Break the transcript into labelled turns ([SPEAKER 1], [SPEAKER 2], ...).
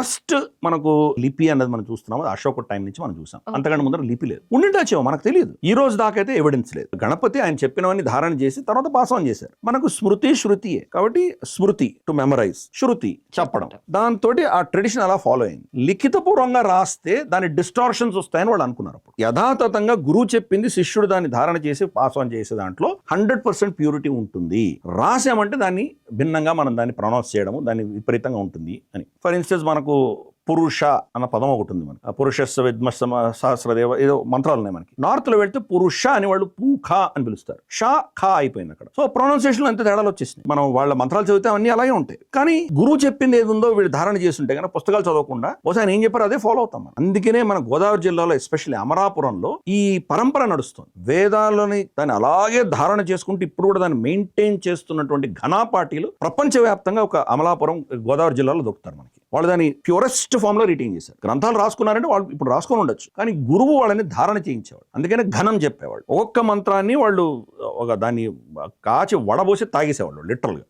[SPEAKER 1] First మనకు లిపి అన్నది మనం చూస్తున్నాము అది అశోక టైం నుంచి మనం చూసాం. అంతకంటే ముందర లిపి లేదు. ఉండిండొచ్చేమో మనకు తెలియదు. ఈ రోజు దాకా అయితే ఎవిడెన్స్ లేదు. గణపతి ఆయన చెప్పినవన్నీ ధారణ చేసి తర్వాత పాస్ ఆన్ చేశారు. మనకు స్మృతి శృతియే కాబట్టి స్మృతి టు మెమరైజ్ శృతి చెప్పడం. దాంతో ఆ ట్రెడిషన్ అలా ఫాలో అయింది. లిఖితపూర్వంగా రాస్తే దాని డిస్టార్షన్స్ వస్తాయని వాళ్ళు అనుకున్నారు అప్పుడు. యథాతథంగా గురువు చెప్పింది శిష్యుడు దాన్ని ధారణ చేసి పాస్ ఆన్ చేసే దాంట్లో హండ్రెడ్ పర్సెంట్ ప్యూరిటీ ఉంటుంది. రాసామంటే దాన్ని భిన్నంగా మనం దాన్ని ప్రొనౌన్స్ చేయడము దాన్ని విపరీతంగా ఉంటుంది అని. ఫర్ ఇన్స్టెన్స్ మనకు పురుష అన్న పదం ఒకటి ఉంది మనకి. ఆ పురుషస్వ సహస్రదేవ ఏదో మంత్రాలు ఉన్నాయి మనకి. నార్త్లో వెళ్తే పురుష అని వాళ్ళు పూఖా అని పిలుస్తారు. షా ఖా అయిపోయింది అక్కడ. సో ప్రొనౌన్సియేషన్ ఎంత తేడాలు వచ్చేసింది మనం వాళ్ళ మంత్రాలు చదివితే అన్ని అలాగే ఉంటాయి. కానీ గురువు చెప్పింది ఏది ఉందో వీళ్ళు ధారణ చేస్తుంటే కానీ పుస్తకాలు చదవకుండా బహుశా ఏం చెప్పారు అదే ఫాలో అవుతాం మనం. అందుకనే మన గోదావరి జిల్లాలో ఎస్పెషల్లీ అమరాపురంలో ఈ పరంపర నడుస్తుంది. వేదాలని దాన్ని అలాగే ధారణ చేసుకుంటూ ఇప్పుడు కూడా దాన్ని మెయింటైన్ చేస్తున్నటువంటి ఘనా పార్టీలు ప్రపంచవ్యాప్తంగా ఒక అమలాపురం గోదావరి జిల్లాలో దొరుకుతారు మనకి. వాళ్ళు దాన్ని ప్యూరెస్ట్ ఫామ్లో రీటింగ్ రిటైన్ చేశారు. గ్రంథాలు రాసుకున్నారంటే వాళ్ళు ఇప్పుడు రాసుకొని ఉండొచ్చు. కానీ గురువు వాళ్ళని ధారణ చేయించేవాడు అందుకనే ఘనం చెప్పేవాళ్ళు. ఒక్కొక్క మంత్రాన్ని వాళ్ళు ఒక దాన్ని కాచి వడబోసి తాగేసేవాళ్ళు లిటరల్గా.